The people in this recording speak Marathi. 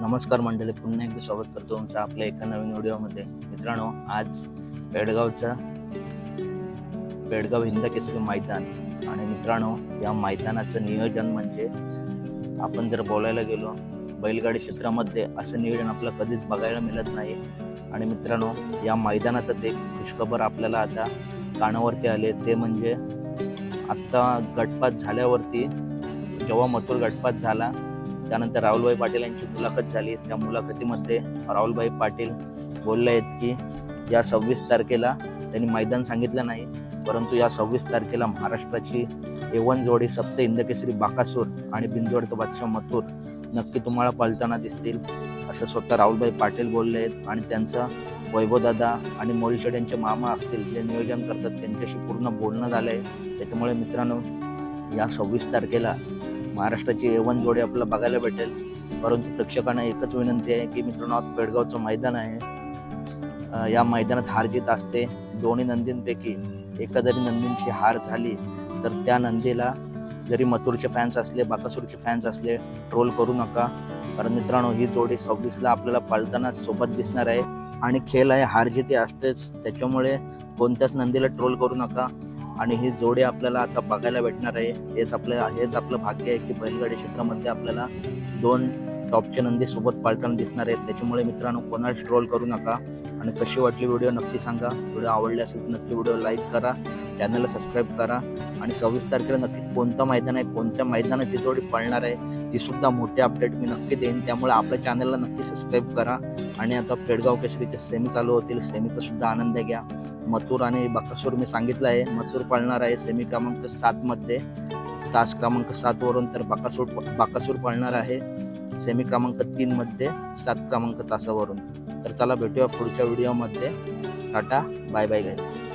नमस्कार मंडळी पुन्हा एकदा स्वागत करतो तुमचं आपल्या एका नवीन व्हिडिओमध्ये. मित्रांनो आज पेडगावचा पेडगाव हिंद केसरी मैदान आणि मित्रांनो या मैदानाचं नियोजन म्हणजे आपण जर बोलायला गेलो बैलगाडी क्षेत्रामध्ये असं नियोजन आपल्याला कधीच बघायला मिळत नाही. आणि मित्रांनो या मैदानातच एक खुशखबर आपल्याला आता कानावरती आले. ते म्हणजे आत्ता गटपात झाल्यावरती जेव्हा मथुर गटपात झाला त्यानंतर राहुलभाई पाटील यांची मुलाखत झाली. त्या मुलाखतीमध्ये राहुलभाई पाटील बोलले आहेत की या सव्वीस तारखेला त्यांनी मैदान सांगितलं नाही परंतु या सव्वीस तारखेला महाराष्ट्राची एवन जोडी सप्त इंदकेसरी बाकासूर आणि बिंजोड बादशाह मथुर नक्की तुम्हाला पळताना दिसतील असं स्वतः राहुलभाई पाटील बोलले आहेत आणि त्यांचा वैभवदादा आणि मोलशेड यांचे मामा असतील जे नियोजन करतात त्यांच्याशी पूर्ण बोलणं झालं आहे त्याच्यामुळे मित्रांनो या सव्वीस तारखेला महाराष्ट्राची एवन जोडी आपल्याला बघायला भेटेल. परंतु प्रेक्षकांना एकच विनंती आहे की मित्रांनो आज पेडगावचं मैदान आहे. या मैदानात हार जीत असते. दोन्ही नंदींपैकी एका जरी नंदींची हार झाली तर त्या नंदीला जरी मथुरचे फॅन्स असले बाकासूरचे फॅन्स असले ट्रोल करू नका. कारण मित्रांनो ही जोडी सव्वीसला आपल्याला पळताना सोबत दिसणार आहे. आणि खेळ आहे हार जिथे असतेच. त्याच्यामुळे कोणत्याच नंदीला ट्रोल करू नका. आणि ही जोडे आपल्याला आता बघायला भेटणार आहे. हेच आपलं हेच आपलं भाग्य आहे की बैलगाडी क्षेत्रामध्ये आपल्याला दोन टॉपचे नंदी सोबत पाळताना दिसणार आहेत. त्याच्यामुळे मित्रांनो कोणाला ट्रोल करू नका. आणि कशी वाटली व्हिडिओ नक्की सांगा. व्हिडिओ आवडले असेल तर नक्की व्हिडिओ लाईक करा. चॅनलला सबस्क्राईब करा. आणि सव्वीस तारखेला नक्की कोणतं मैदान आहे कोणत्या मैदानाची जोडी पळणार आहे ती सुद्धा मोठी अपडेट मी नक्की देईन. त्यामुळे आपल्या चॅनलला नक्की सबस्क्राईब करा. आणि आता पेडगाव केसरीचे सेमी चालू होतील. सेमीचा सुद्धा आनंद घ्या. मथुर आणि बकासूर मी सांगितलं आहे. मथुर पळणार आहे सेमी क्रमांक सात मध्ये. तास क्रमांक सात वरून तर बाकासूर बाकासूर पळणार आहे. सेमी क्रमांक तीनमध्ये सात क्रमांक तासावरून. तर चला भेटूया पुढच्या व्हिडिओमध्ये टाटा बाय बाय गाईज